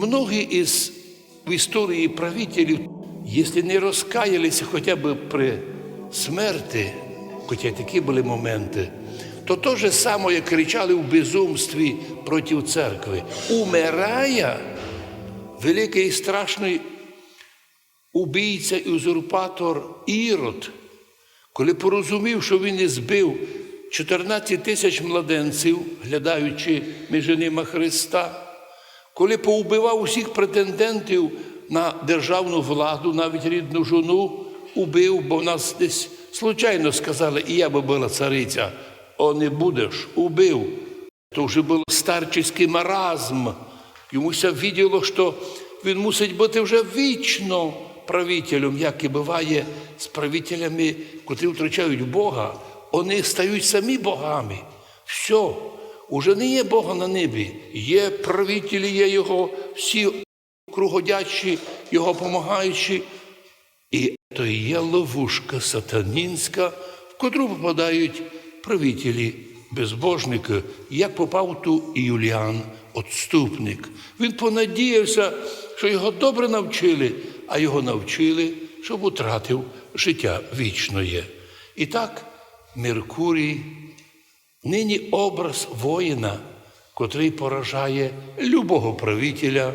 Многі із в історії правителів, якщо не розкаялися хоча б при смерті, хоча такі були моменти, то те ж саме, як кричали в безумстві проти церкви. Умирає великий і страшний убійця і узурпатор Ірод, коли порозумів, що він і збив 14 тисяч младенців, глядаючи між ними Христа, коли поубивав усіх претендентів на державну владу, навіть рідну жону, убив, бо нас десь случайно сказали, і я би була цариця, о, не будеш, убив. То вже був старчий маразм. Йомуся відділо, що він мусить бути вже вічно правителем, як і буває з правителями, котрі втрачають Бога, вони стають самі богами. Все, уже не є Бога на небі, є правителі, є Його всі кругодячі, Його помагаючі. І то є ловушка сатанінська, в котру попадають правителі безбожники, як попав ту Юліан, отступник. Він понадіявся, що його добре навчили, а його навчили, щоб утратив життя вічноє. І так, Меркурій, нині образ воїна, котрий поражає любого правителя,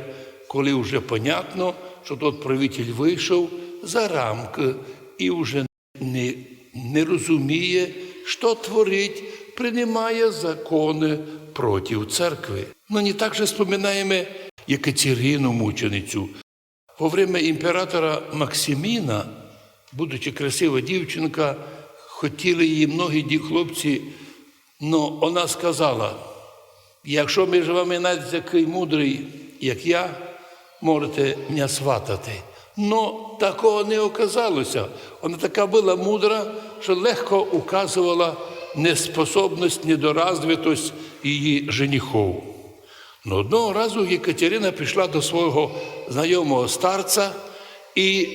коли вже понятно, що тот правитель вийшов за рамки і вже не, не розуміє, що творить, приймає закони проти церкви. Ну, не так Єкатерину мученицю. Во время імператора Максиміна, будучи красива дівчинка, хотіли її многі хлопці, але вона сказала, якщо між вами навіть такий мудрий, як я, можете мене сватати. Но такого не оказалося. Вона така була мудра, що легко указувала неспособність, недоразвитость її женихов. Но одного разу Єкатерина пішла до свого знайомого старця і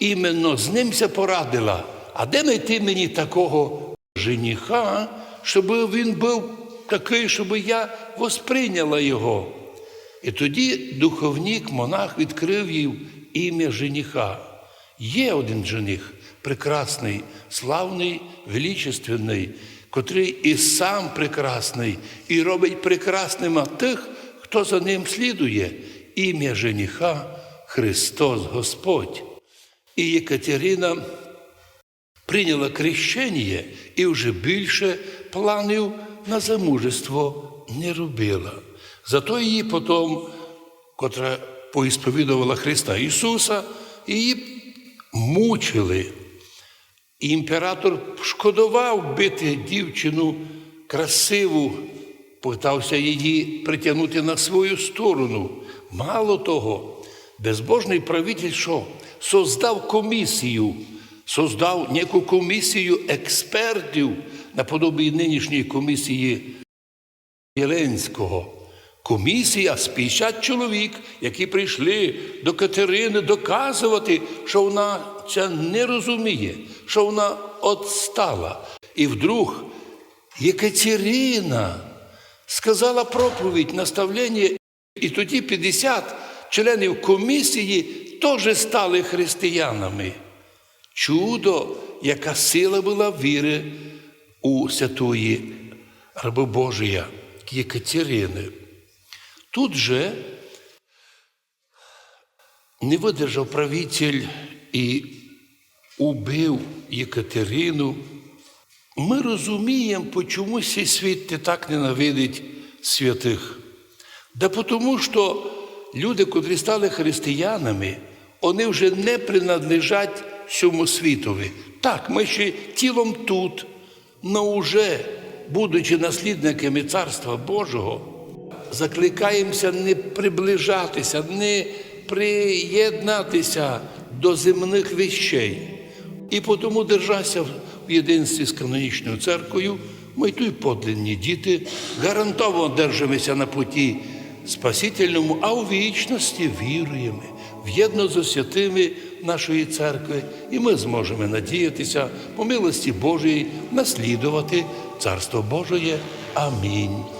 іменно з ним порадила. А де знайти мені такого жениха, щоб він був такий, щоб я восприйняла його? І тоді духовник, монах відкрив їй ім'я жениха. Є один жених, прекрасний, славний, величественний, котрий і сам прекрасний, і робить прекрасними тих, хто за ним слідує. Ім'я жениха Христос Господь. І Єкатерина прийняла крещення і вже більше планів на замужество не робила. Зато її потім, котра поісповідувала Христа Ісуса, її мучили. І імператор шкодував бити дівчину красиву, питався її притягнути на свою сторону. Мало того, безбожний правитель що? Создав комісію, создав неку комісію експертів наподобі нинішньої комісії Єленського. Комісія з 50 чоловік, які прийшли до Катерини доказувати, що вона це не розуміє, що вона отстала. І вдруг Єкатерина сказала проповідь, наставлення, і тоді 50 членів комісії теж стали християнами. Чудо, яка сила була віри у святої раби Божія Єкатерини. Тут же не видержав правитель і убив Єкатерину. Ми розуміємо, чому цей світ ти так ненавидить святих. Да тому, що люди, котрі стали християнами, вони вже не принадлежать цьому світові. Так, ми ще тілом тут, але вже, будучи наслідниками Царства Божого, закликаємося не приближатися, не приєднатися до земних вещей. І тому держася в єдинстві з канонічною церквою, ми тут подлинні діти, гарантовано держимося на путі Спасительному, а у вічності віруємо в єдно з святими нашої церкви, і ми зможемо надіятися по милості Божої наслідувати Царство Божоє. Амінь.